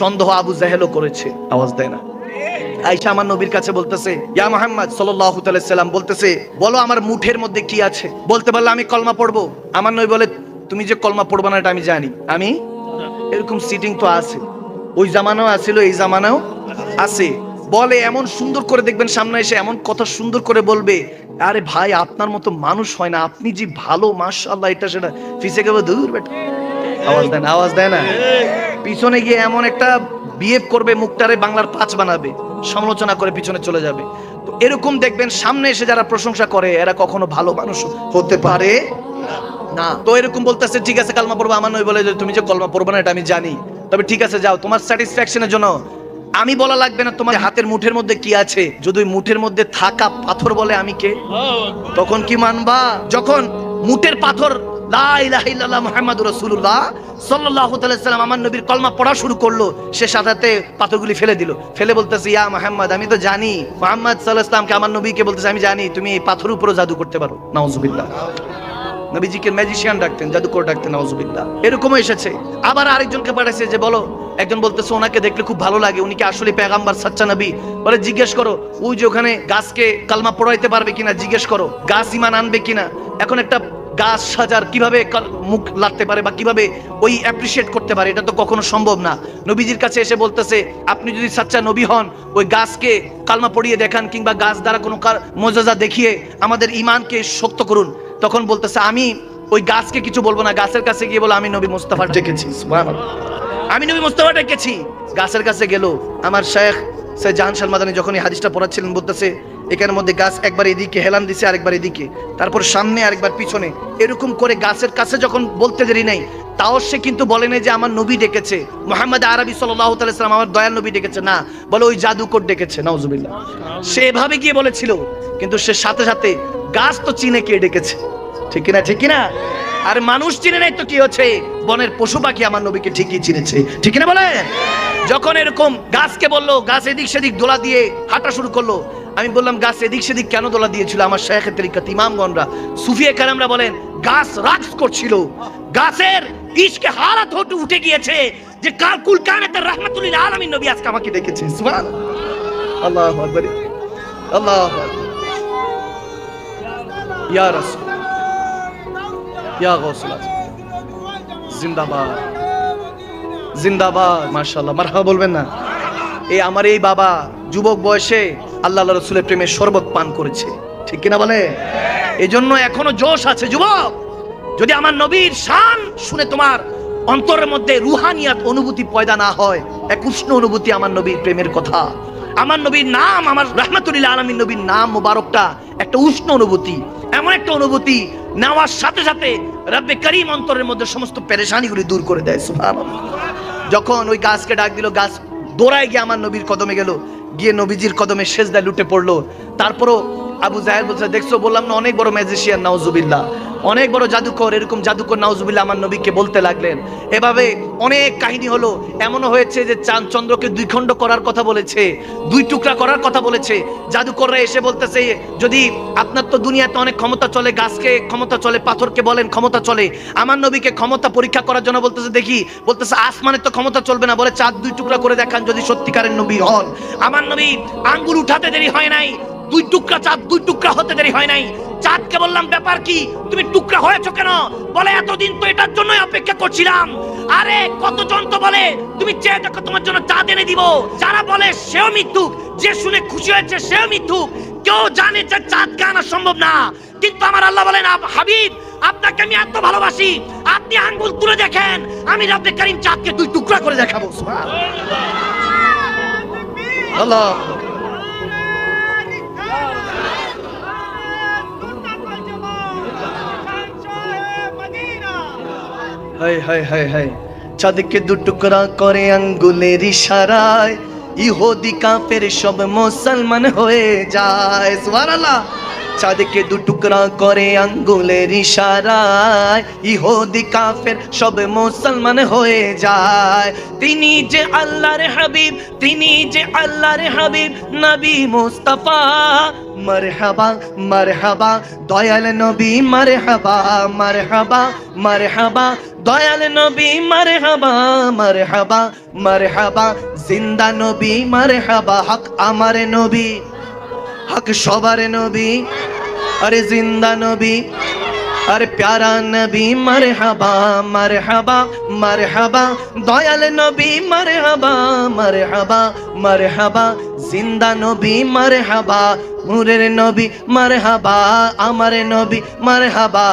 সন্দেহ আবু জাহেলও করেছে। আওয়াজ দেয় না। আইসা আমার নবীর কাছে বলতেছে, ইয়া মোহাম্মদ সাল্লাম বলতেছে, বলো আমার মুঠের মধ্যে কি আছে? বলতে পারলে আমি কলমা পড়ব। আমার নবী বলে, তুমি যে কলমা না, এটা আমি জানি। আমি? এরকম সিটিং তো আছে। ওই জামানাও আছিল, এই জামানাও আছে। বলে, এমন সুন্দর করে দেখবেন সামনে এসে, এমন কথা সুন্দর করে বলবে। আরে ভাই, আপনার মতো মানুষ হয় না। আপনি যে ভালো, মাশাআল্লাহ, এটা সেটা ফিসে গেবে দূর, বেটা। আওয়াজ দেয় না, আওয়াজ দেয় না। পিছনে গিয়ে এমন একটা বিহেভ করবে মুখটারে বাংলার পাঁচ বানাবে সমালোচনা করে পিছনে চলে যাবে। তো এরকম দেখবেন সামনে এসে যারা প্রশংসা করে এরা কখনো ভালো মানুষ হতে পারে না। তো এরকম বলতেছে ঠিক আছে কালমা পড়ব। আমার নয় বলে তুমি যে কলমা পড়বে না এটা আমি জানি। তবে ঠিক আছে যাও। তোমার স্যাটিসফ্যাকশনের জন্য আমি বলা লাগবে না তোমার হাতের মুঠের মধ্যে কি আছে। যদি ওই মুঠের মধ্যে থাকা পাথর বলে আমি কে? তখন কি মানবা? যখন মুঠের পাথর পড়া শুরু করল ফেলে ফেলে বলতেছে আমি তো জানি, মুহাম্মদ আমার নবীকে বলতেছে, আমি জানি, তুমি এই পাথরের উপরে জাদু করতে পারো। নাউজুবিল্লাহ। নবীজিকে ম্যাজিশিয়ান ডাকতেন, জাদুকর ডাকতেন, নাউজুবিল্লাহ। এরকমও এসেছে। আবার আরেকজনকে পাঠাইছে যে, বলো। একজন বলতেছে, ওনাকে দেখলে খুব ভালো লাগে, উনি কি আসলে পেগাম্বার, সাচ্চা নবী? বলে, জিজ্ঞেস করো, ওই যে ওখানে গাছকে কালমা পড়াইতে পারবে কিনা, জিজ্ঞেস করো। গাছ ইমান আনবে কিনা? এখন একটা গাছ সাজার কীভাবে মুখ লাগতে পারে বা কীভাবে ওই অ্যাপ্রিসিয়েট করতে পারে এটা তো কখনো সম্ভব না। নবীজির কাছে এসে বলতেছে আপনি যদি সাচ্চা নবী হন ওই গাছকে কালমা পড়িয়ে দেখান কিংবা গাছ দ্বারা কোনো মজাজা দেখিয়ে আমাদের ইমানকে শক্ত করুন। তখন বলতেছে আমি ওই গাছকে কিছু বলব না গাছের কাছে গিয়ে বলো আমি নবী মুস্তাফা ডেকেছি আমি নবী মুস্তাফা ডেকেছি গাছের কাছে গেল আমার শেখ সে জাহান সালমাদানি যখন এই হাদিসটা পড়াচ্ছিলেন বলতেছে এখানের মধ্যে গাছ একবার এদিকে হেলান দিছে, আরেকবার এদিকে। তারপর সামনে আরেকবার পিছনে। এরকম করে গাছের কাছে যখন বলতে দেরি নেই, তাও সে কিন্তু বলে নাই যে আমার নবী ডেকেছে। মোহাম্মদ আরবি সাল্লাম আমার দয়াল নবী ডেকেছে। না, বলে ওই জাদুকর ডেকেছে, নাউজুবিল্লাহ। সে এভাবে গিয়ে বলেছিল, কিন্তু সে সাথে সাথে গাছ তো চিনে কে ডেকেছে। ঠিক কিনা ঠিক কিনা? আর মানুষ চিনে নাই তো কি হচ্ছে? বনের পশু পাখি আমার নবীকে ঠিকই চিনেছে। ঠিক কিনা বলে যখন এরকম গাছকে বলল, গাছ এদিক সেদিক দোলা দিয়ে হাঁটা শুরু করল আমি বললাম, গাছ এদিক সেদিক কেন দোলা দিয়েছিল? আমার শেখের তরিকাত ইমামগণরা, সুফিয়া কালামরা বলেন, গাছ রাজ করছিল। গাছের ইশকে হারাত হতে উঠে গিয়েছে যে কাল কুল কানাতে রহমাতুল্লিল আলামিন নবী আজকে আমাকে ডেকেছে। সুবহান আল্লাহু আকবার। আল্লাহু আকবার। ইয়া রাসূল। ইয়া গৌসুল আজম। জিন্দাবাদ। জিন্দাবাদ। মাশাআল্লাহ। মারহাবা বলবেন না। এই আমার এই বাবা, যুবক বয়সে আল্লাহ রসুলের প্রেমে শরবত পান করেছে। ঠিক কিনা বলে? এই জন্য এখনও জোশ আছে, যুবক। যদি আমার নবীর শান শুনে তোমার অন্তরের মধ্যে রুহানিয়াত অনুভূতি পয়দা না হয়, এক উষ্ণ অনুভূতি আমার নবীর প্রেমের কথা। আমার নবীর নাম, আমার রহমাতুল্লাহ আলমীর নবীর নাম মোবারকটা একটা উষ্ণ অনুভূতি, এমন একটা অনুভূতি নেওয়ার সাথে সাথে রব্বে করিম অন্তরের মধ্যে সমস্ত পেরেশানিগুলি দূর করে দেয়। যখন ওই গাছকে ডাক দিল, গাছ দৌড়ায় গিয়ে আমার নবীর কদমে গেল গিয়ে নবীজির কদমে সেজদায় লুটে পড়ল। তারপরও আবু জাহেল বলছে, দেখছ, বললাম না, অনেক বড় ম্যাজিশিয়ান নাউজুবিল্লাহ। অনেক বড় জাদুকর, এরকম জাদুকর নাউজুবিল্লাহ আমার নবীকে বলতে লাগলেন। এভাবে অনেক কাহিনী হলো। এমনও হয়েছে যে চাঁদ চন্দ্রকে দুই খণ্ড করার কথা বলেছে, দুই টুকরা করার কথা বলেছে। জাদুকররা এসে বলতেছে, যদি আপনার তো দুনিয়াতে অনেক ক্ষমতা চলে, গাছকে ক্ষমতা চলে, পাথরকে বলেন ক্ষমতা চলে, আমার নবীকে ক্ষমতা পরীক্ষা করার জন্য বলতেছে, দেখি, বলতেছে আসমানের তো ক্ষমতা চলবে না। বলে চাঁদ দুই টুকরা করে দেখান যদি সত্যিকারের নবী হন। আমার নবী আঙ্গুল উঠাতে দেরি হয় নাই দুই টুকরা চাঁদ দুই টুকরা হতে দেরি হয় নাই। চাঁদকে বললাম ব্যাপার কি? তুমি টুকরা হয়েছো কেন? বলে এতদিন তো এটার জন্যই অপেক্ষা করছিলাম। আরে কতজন তো বলে তুমি চেয়ে দেখো তোমার জন্য চাঁদ এনে দিব। যারা বলে সেও মৃত্যু যে শুনে খুশি হয়েছে সেও মৃত্যু কেউ জানে যে চাঁদ আনা সম্ভব না। কিন্তু আমার আল্লাহ বলেন হাবিব আপনাকে আমি এত ভালোবাসি। আপনি আঙ্গুল তুলে দেখেন। আমি রাব্বে কারিম চাঁদকে দুই টুকরা করে দেখাবো। আল্লাহ হাই হাই হাই হাই চাঁদকে দু টুকরা করে আঙ্গুলের ইশারায়, ইহুদি কাফের সব মুসলমান হয়ে যায়। সুবহানাল্লাহ। চাঁদকে দু টুকরা করে আঙ্গুলের ইশারায়, ইহুদি, কাফের সব মুসলমান হয়ে যায়। তিনি যে আল্লাহর হাবিব, তিনি যে আল্লাহর হাবিব, নবী মুস্তাফা। মারহাবা মারহাবা, দয়াল নবী, মারহাবা মারহাবা মারহাবা, দয়াল নবী, মারহাবা মারহাবা মারহাবা, জিন্দা নবী, মারহাবা, হক আমার নবী। হক সবার নবী, আরে জিন্দা নবী, আরে প্যারা নবী, মারহাবা মারে হাবা দয়াল নবী, মারহাবা মারহাবা মারহাবা জিন্দা নবী, মারহাবা। নূরের নবী, মারহাবা। আমার নবী, মারহাবা।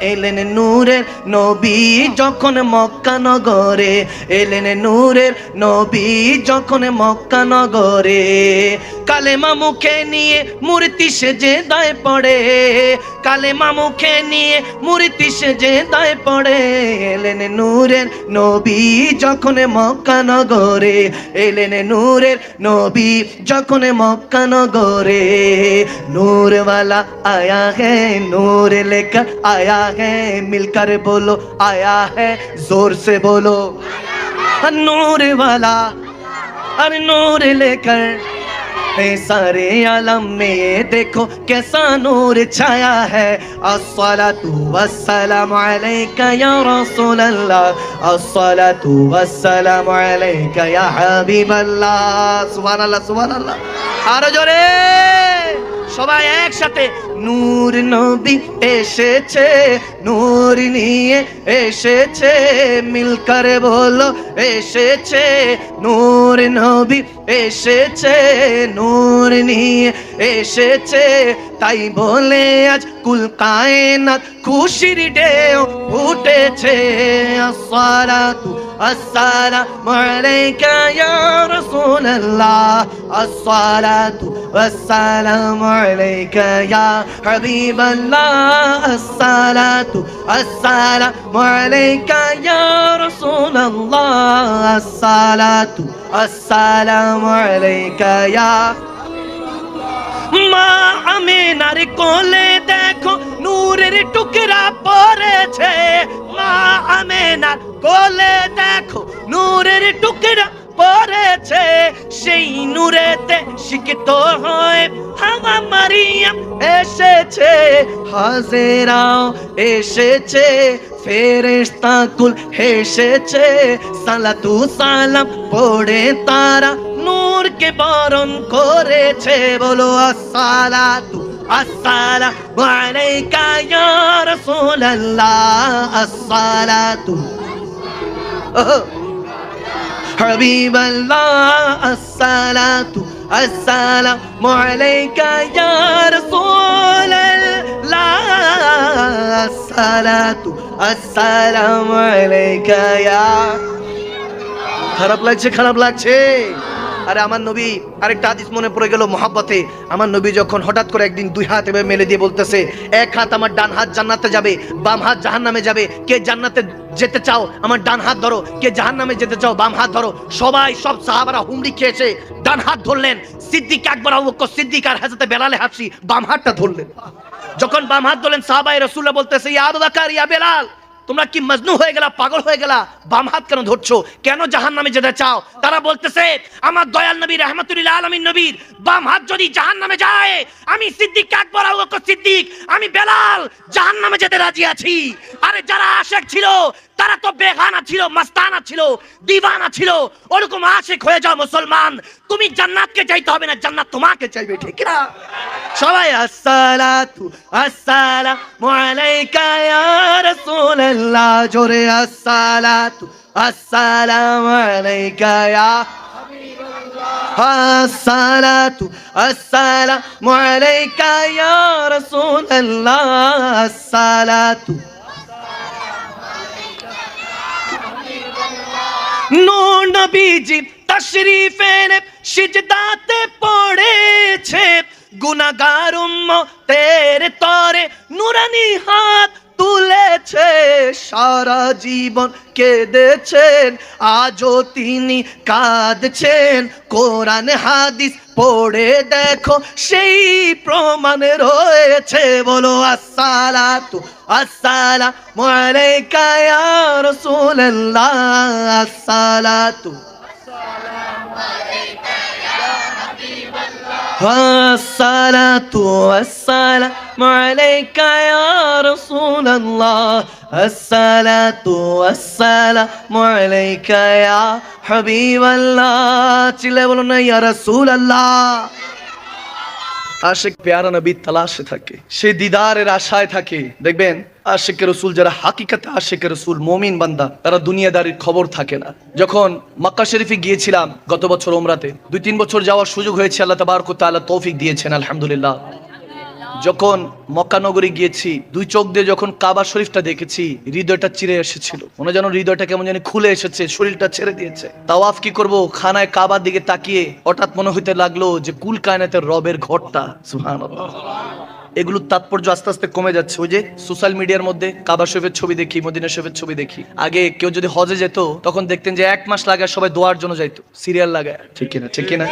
এলেন নূরের নবী যখন মক্কা নগরে। এলেন নূরের নবী যখন মক্কা নগরে। কালেমা মুখে নিয়ে মূর্তি সেজে দায় পড়ে। কালেমা মুখে নিয়ে মূর্তি সেজে দায় পড়ে। এলেন নূরের নবী যখন মক্কা নগরে। এলেন নূরের নবী নবী যখন মক্কা নগরে নূরওয়ালা আয়া হে, নূর লেকর আয়া হে, মিলকর বলো আয়া হে, জোর সে বলো। নূরওয়ালা, আর নূর লেকর ए सारे आलम में देखो कैसा नूर छाया है असला तू वसलम या रसूल अल्लाह असला तू वसलम या हबीब अल्लाह सुभान अल्लाह सुभान अल्लाह आरो जोरे সবাই একসাথে। নূর নবী এসেছে, নূর নিয়ে এসেছে, মিলকার বলো এসেছে, নূর নবী এসেছে, নূর নিয়ে এসেছে। তাই বলে আজ কুল কায়নাত খুশির ঢেউ উঠেছে السلام عليك يا رسول الله الصلاة والسلام عليك يا حبيب الله الصلاة السلام عليك يا رسول الله الصلاة السلام عليك يا মা আমিনার কোলে দেখো, নূরের টুকরা পড়েছে। মা আমিনার কোলে দেখো, নূরের টুকরা পড়েছে। সেই নূরেতে শিক্ষিত হয় হাওয়া মারিয়াম এসেছে হাজেরাও এসেছে, ফেরেশতা কুল হেসেছে। সালাতু সালাম পড়ে তারা নূরকে বরণ করেছে বলো আসসালাতু আসসালামু আলাইকা ইয়া রাসূলুল্লাহ আসসালাতু ওহ حبيب الله الصلاة السلام عليك يا رسول الله الصلاة السلام عليك يا খারাপ লাগছে খারাপ লাগছে আরে আমার নবী, আরেকটা হাদিস মনে পড়ে গেল মহাব্বতে। আমার নবী যখন হঠাৎ করে একদিন দুই হাত এভাবে মেলে দিয়ে বলতেছে, এক হাত আমার ডান হাত জান্নাতে যাবে, বাম হাত জাহান্নামে যাবে, কে জান্নাতে যেতে চাও, আমার ডান হাত ধরো, কে জাহান্নামে যেতে চাও, বাম হাত ধরো। সবাই, সব সাহাবারা হুমড়ি খেয়েছে, ডান হাত ধরলেন, সিদ্দিক আকবর, আবু বকর সিদ্দিক আর হাজরতে বেলালে হাফসি বাম হাতটা ধরলেন। যখন বাম হাত ধরলেন সাহাবাই রসুল্লাহ বলতেছে, ইয়া বকর, ইয়া বেলাল তোমরা কি মজনু হয়ে গেলা, পাগল হয়ে গেলা, বাম হাত কেন ধরছো? কেন জাহান নামে যেতে চাও? তারা বলতেছে, আমার দয়াল নবী রহমতুল্লাহ আলমীর নবীর বাম হাত যদি জাহান নামে যায়, আমি সিদ্দিক আকবর সিদ্দিক, আমি বেলাল জাহান নামে যেতে রাজি আছি। আরে যারা আশেক ছিল, তারা তো বেগানা ছিল, মাস্তানা ছিল, দিবানা ছিল। ওরকম আশেক হয়ে যাও মুসলমান। তুমি জান্নাতকে চাইতে হবে না, জান্নাত তোমাকে চাইবে, ঠিক না সবাই আসসালাতু আসসালামু আলাইকা ইয়া রাসূলুল্লাহ জোরে আসসালাতু আসসালামু আলাইকা ইয়া الصلاة السلام عليك يا رسول الله الصلاة নূর নবীজি তশরিফ এনে সিজদাতে পড়েছে গুনাহগার উম্মতের তরে নুরানি হাত তুলেছে, সারা জীবন কেঁদেছেন, আজও তিনি কাঁদছেন। কোরআন, হাদিস পড়ে দেখো, সেই প্রমাণ রয়েছে। বলো, আসসালাতু আসসালামু আলাইকা ইয়া রাসূলুল্লাহ, আসসালাতু الصلاة والسلام عليك يا رسول الله الصلاة والسلام عليك يا حبيب الله চিল্লে বলুন না ইয়া রাসূল আল্লাহ আশেক পেয়ারা নবী তালাশে থাকে সে দিদারের আশায় থাকে দেখবেন আশেক রসুল, যারা হাকিকাতে আশেক রসুল, মমিন বান্দা, তারা দুনিয়াদারির খবর থাকে না। যখন মক্কা শরীফে গিয়েছিলাম গত বছর ওমরাতে দুই তিন বছর যাওয়ার সুযোগ হয়েছে, আল্লাহ তাবারক তাআলা তৌফিক দিয়েছেন, আলহামদুলিল্লাহ। যখন মক্কা নগরী গিয়েছি, দুই চোখ দিয়ে যখন কাবা শরীফটা দেখেছি, হৃদয়টা চিরে এসেছিল। মনে যেন হৃদয়টা কেমন জানি খুলে এসেছে, শরীরটা ছেড়ে দিয়েছে। তাওয়াফ কি করব? খানায় কাবার দিকে তাকিয়ে হঠাৎ মনে হইতে লাগল যে কুল কায়নাতের রবের ঘরটা। সুবহানাল্লাহ। এগুলোর তাৎপর্য আস্তে আস্তে কমে যাচ্ছে। ওই যে সোশ্যাল মিডিয়ার মধ্যে কাবা শরীফের ছবি দেখি মদিনা শরীফের ছবি দেখি। আগে কেউ যদি হজে যেত তখন দেখতেন যে এক মাস লাগায় সবাই দোয়ার জন্য যাইতো সিরিয়াল লাগায়। ঠিক কিনা ঠিক কিনা?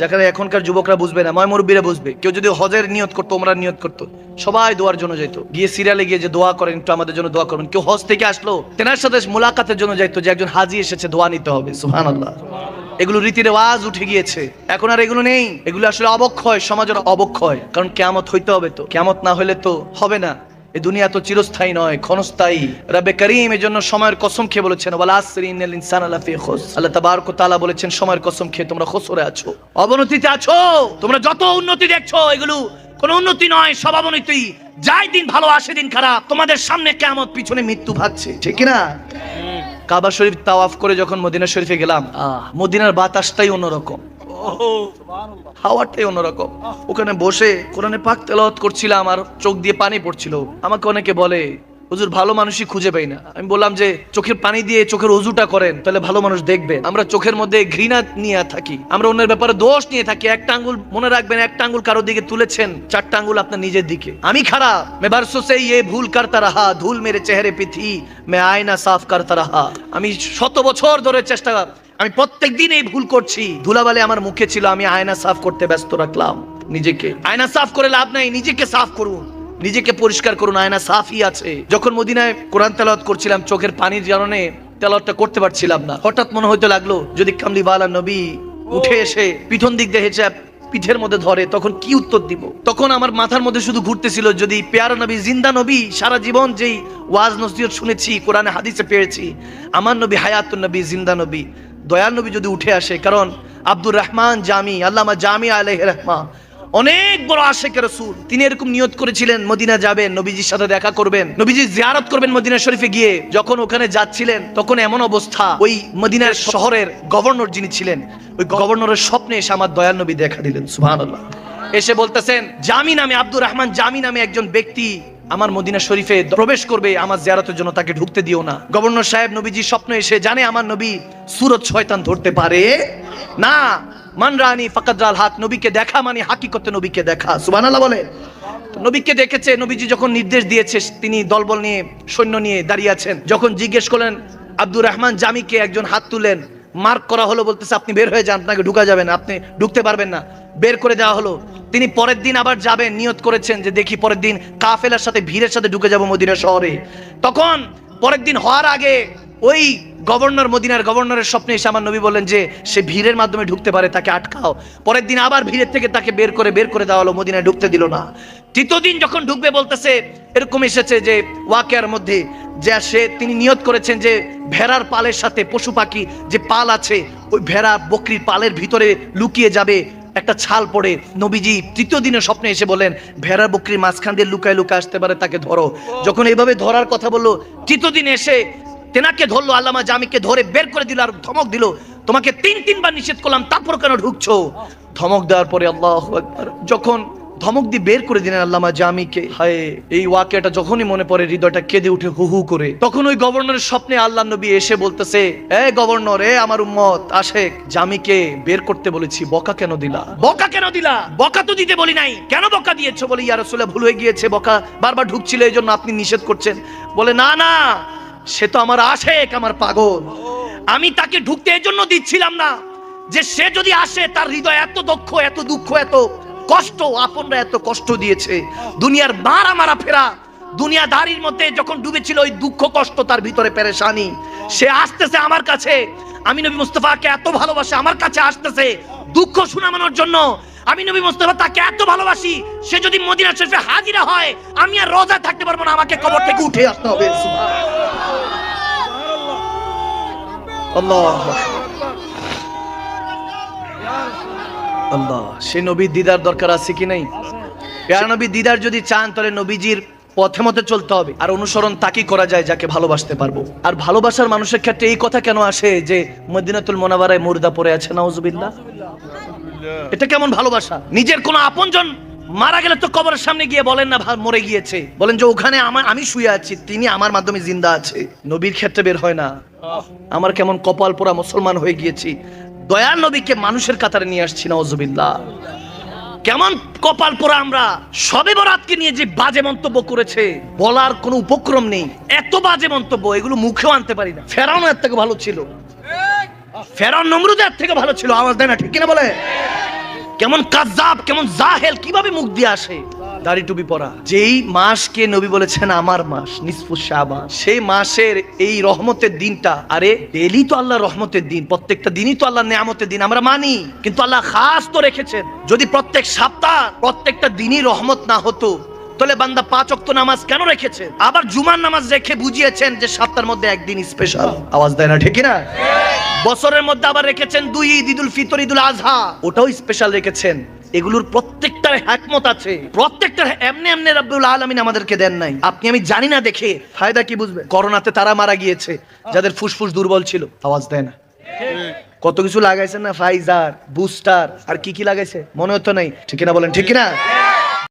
যেখানে এখনকার যুবকরা বুঝবে না ময় মুরব্বীরা বুঝবে। কেউ যদি হজের নিয়ত করতো ওমরা নিয়ত করতো সবাই দোয়ার জন্য যাইতো। গিয়ে সিরিয়ালে গিয়ে যে দোয়া করেন একটু আমাদের জন্য দোয়া করবেন। কেউ হজ থেকে আসলো তেনার সাথে মোলাকাতের জন্য যাইতো যে একজন হাজি এসেছে দোয়া নিতে হবে সুবহানাল্লাহ। এগুলো রীতি রেওয়াজ উঠে গিয়েছে। এখন আর এগুলো নেই। এগুলো আসলে অবক্ষয়, সমাজের অবক্ষয়। কারণ কেয়ামত হইতে হবে তো। কেয়ামত না হলে তো হবে না। এই দুনিয়া তো চিরস্থায়ী নয়, ক্ষণস্থায়ী। রব্বে করিম এর জন্য সময়ের কসম খেয়ে বলেছেন, ওয়াল আসরি ইন্নাল ইনসানা লাফি খুস। আল্লাহ তাবারক বলেছেন, সময়ের কসম খেয়ে তোমরা খসরে আছো। অবনতিতে আছো। তোমরা যত উন্নতি দেখছ, এগুলো কোন উন্নতি নয়, সব অবনতি। যাই দিন ভালো, আসে দিন খারাপ। তোমাদের সামনে কেয়ামত পিছনে মৃত্যু ভাগছে। ঠিক না কাবা শরীফ তাওয়াফ করে যখন মদিনা শরীফে গেলাম আহ। মদিনার বাতাসটাই অন্যরকম। হাওয়াটাই অন্যরকম। ওখানে বসে কোরআনে পাক তেলাওয়াত করছিলাম আর চোখ দিয়ে পানি পড়ছিল। আমাকে অনেকে বলে হুজুর, ভালো মানুষই খুঁজে পাই না। আমি বললাম যে, চোখের পানি দিয়ে চোখের অজুটা করেন, তাহলে ভালো মানুষ দেখবেন। আমরা চোখের মধ্যে ঘৃণা নিয়ে থাকি। আমরা অন্যের ব্যাপারে দোষ নিয়ে থাকি। একটা আঙ্গুল মনে রাখবেন, একটা আঙ্গুল কারোর দিকে তুলেছেন, চারটা আঙ্গুল আপনার নিজের দিকে। আমি খারাপ। মে বারসো সে ये ভুল করতা রাহা, ধুল মেরে চেহারে পিথি, মে আয়না সাফ করতা রাহা। আমি শত বছর ধরে চেষ্টা আমি প্রত্যেক দিন এই ভুল করছি। ধুলাবালে আমার মুখে ছিল, আমি আয়না সাফ করতে ব্যস্ত রাখলাম নিজেকে। আয়না সাফ করে লাভ নাই, নিজেকে সাফ করুন। নিজেকে পরিষ্কার করুন, আয়না সাফই আছে। যখন মদিনায় কোরআন তেলাওয়াত করছিলাম, চোখের পানির কারণে তেলাওয়াতটা করতে পারছিলাম না। হঠাৎ মনে হইতে লাগল, যদি কামলিওয়ালা নবী উঠে এসে পিঠন দিক দিয়ে পিঠের মধ্যে ধরে, তখন কি উত্তর দিব? তখন আমার মাথার মধ্যে শুধু ঘুরতেছিল, যদি পেয়ারা নবী, জিন্দা নবী, সারা জীবন যেই ওয়াজ নসিহত শুনেছি, কোরআনে হাদিসে পেয়েছি, আমার নবী হায়াতুন নবী, জিন্দা নবী, দয়াল নবী যদি উঠে আসে, কারণ আব্দুর রহমান জামি, আল্লামা জামি আলহ রহমা অনেক বড় আশেখ রসুল। তিনি এরকম নিয়ত করেছিলেন, মদিনা যাবেন, নবীজির সাথে দেখা করবেন, নবীজি জিয়ারত করবেন মদিনা শরীফে গিয়ে। যখন ওখানে যাচ্ছিলেন, তখন এমন অবস্থা, ওই মদিনার শহরের গভর্নর যিনি ছিলেন, ওই গভর্নরের স্বপ্নে এসে আমার দয়াল নবী দেখা দিলেন সুহান এসে বলতেছেন, জামি নামে আব্দুর রহমান, জামি নামে একজন ব্যক্তি আমার মদিনা শরীফে প্রবেশ করবে, আমার জিয়ারতের জন্য তাকে ঢুকতে দিও না। গভর্নর সাহেব নবীজি স্বপ্ন এসে জানে, আমার নবী সুরত শয়তান ধরতে পারে? না। মান রানী হাক নবীকে দেখা মানে হাকিকতে নবীকে দেখা। সুবহানাল্লাহ বলে। নবীকে দেখেছে, নবীজি যখন নির্দেশ দিয়েছে, তিনি দলবল নিয়ে, সৈন্য নিয়ে দাঁড়িয়ে আছেন। যখন জিজ্ঞেস করলেন, আব্দুর রহমান জামিকে একজন হাত তুলেন মার্ক করা হলো বলতেছে, আপনি বের হয়ে যান, আপনাকে ঢুকা যাবেন আপনি ঢুকতে পারবেন না। বের করে দেওয়া হলো। তিনি পরের দিন আবার যাবেন, নিয়ত করেছেন যে দেখি পরের দিন কাফেলার সাথে ভিড়ের সাথে ঢুকে যাব মদিনা শহরে। তখন পরের দিন হওয়ার আগে ওই গভর্নর মদিনার গভর্নরের স্বপ্নে এসে আমার নবী বললেন যে, সে ভিড়ের মাধ্যমে ঢুকতে পারে, তাকে আটকাও। পরের দিন আবার ভিড়ের থেকে তাকে বের করে বের করে দেওয়া হলো, মদিনায় ঢুকতে দিল না। তৃতীয় দিন যখন ঢুকবে বলতেছে, এরকম এসেছে যে ওয়াকের মধ্যে যে সে, তিনি নিয়ত করেছেন যে, ভেড়ার পালের সাথে পশু পাখি যে পাল আছে, ওই ভেড়া বকরির পালের ভিতরে লুকিয়ে যাবে, একটা ছাল পড়ে। নবীজি তৃতীয় দিনের স্বপ্নে এসে বলেন ভেড়ার বকরির মাঝখান দিয়ে লুকায় লুকায় আসতে পারে, তাকে ধরো। যখন এইভাবে ধরার কথা বলল, তৃতীয় দিন এসে তেনাকে ধরলো, আল্লামা জামিকে ধরে বের করে দিল আর ধমক দিল। তোমাকে তিন, তিনবার নিষেধ করলাম, তারপর কেন ঢুকছো? ধমক দেওয়ার পরে আল্লাহ যখন ধমক দিয়ে বের করে দিলেন আল্লামা জামিকে হায়, এই ওয়াকিয়াটা যখনই মনে পড়ে, হৃদয়টা কেঁদে উঠে হু হু করে। তখন ওই গভর্নরের স্বপ্নে আল্লাহ নবী এসে বলতেছে, এ গভর্নর, এ আমার উম্মত, আশেক জামিকে বের করতে বলেছি, বকা কেন দিলা? বকা কেন দিলা? বকা তো দিতে বলি নাই। কেন বকা দিয়েছ? বলে, ইয়া রাসূলুল্লাহ, ভুল হয়ে গিয়েছে, বকা বারবার ঢুকছিল এই জন্য আপনি নিষেধ করছেন। বলে, না না সে তো আমার আশেক, আমার পাগল। আমি তাকে ঢুকতে এই জন্য দিচ্ছিলাম না যে সে যদি আসে, তার হৃদয় এত দক্ষ এত দুঃখ, এত কষ্ট, আপনরা এত কষ্ট দিয়েছে। দুনিয়ার মারা মারা ফেরা, দুনিয়া দাঁড়ির মধ্যে যখন ডুবেছিল ওই দুঃখ, কষ্ট, তার ভিতরে পেরেশানি। সে আসতেছে আমার কাছে। আমি নবী মুস্তফাকে এত ভালোবাসে, আমার কাছে আসতেছে দুঃখ শুনামানোর জন্য। আমি নবী মুস্তফা তাকে এত ভালোবাসি, সে যদি মদিনা শরীফে হাজিরা হয়, আমি আর রোজা থাকতে পারব না। আমাকে কবর থেকে উঠে আসতে হবে। আল্লাহ। আল্লাহ, সে নবীর দিদার দরকার আছে কি নাই? প্যারা নবী দিদার যদি চান, তাহলে নবীজির পথে মতে চলতে হবে। আর অনুসরণ তাকেই করা যায় যাকে ভালোবাসতে পারব। আর ভালোবাসার মানুষের ক্ষেত্রে এই কথা কেন আসে যে মদিনাতুল মোনাবারায় মুর্দা পড়ে আছে? নাউজুবিল্লাহ। এটা কেমন ভালোবাসা? নিজের কোন আপনজন মারা গেলে তো কবরের সামনে গিয়ে বলেন না মরে গিয়েছে। বলেন যে, ওখানে আমি শুয়ে আছি, তিনি আমার মাধ্যমে জিন্দা আছে। নবীর ক্ষেত্রে বের হয় না। আমার কেমন কপাল পোড়া মুসলমান হয়ে গিয়েছি। দয়াল নবীকে মানুষের কাতারে নিয়ে আসছি না ওজুবিল্লাহ কেমন কপাল পোড়া আমরা। সবে বরাতকে নিয়ে যে বাজে মন্তব্য করেছে, বলার কোনো উপক্রম নেই। এত বাজে মন্তব্য, এগুলো মুখেও আনতে পারি না। ফেরানো এর থেকে ভালো ছিল। ফেরান নমরুদের থেকে ভালো ছিল, আওয়াজ দেয় না, ঠিক কিনা বলে? কেমন কাজাব কেমন জাহেল, কীভাবে মুখ দিয়ে আসে? দাড়ি টুপি পরা। যেই মাসকে নবী বলেছেন, আমার মাস, নিসফু শাবান। সেই মাসের এই রহমতের দিনটা, আরে ডেলি তো আল্লাহ রহমতের দিন, প্রত্যেকটা দিনই তো আল্লাহ নিয়ামতের দিন, আমরা মানি। কিন্তু আল্লাহ খাস তো রেখেছেন, যদি প্রত্যেক সপ্তাহ, প্রত্যেকটা দিনই রহমত না হতো, তাহলে বান্দা পাঁচ অক্ত নামাজ কেন রেখেছেন? আবার জুমার নামাজ রেখে বুঝিয়েছেন যে সপ্তাহের মধ্যে একদিন স্পেশাল আওয়াজ দেয় না ঠিক না বছরের মধ্যে আবার রেখেছেন দুই ঈদ, ঈদুল ফিতর, ঈদুল আজহা ওটাও স্পেশাল রেখেছেন। এগুলোর প্রত্যেকটার হ্যাকমত আছে। প্রত্যেকটার এমনি এমনি রাব্বুল আলমিন আমাদেরকে দেন নাই। আপনি আমি জানি না দেখে, ফায়দা কি বুঝবে? করোনাতে তারা মারা গিয়েছে, যাদের ফুসফুস দুর্বল ছিল। আওয়াজ দেয় না। কত কিছু লাগাইছেন না? ফাইজার, বুস্টার, আর কি কি লাগাইছে? মনে হতো নাই। ঠিক না বলেন, ঠিক না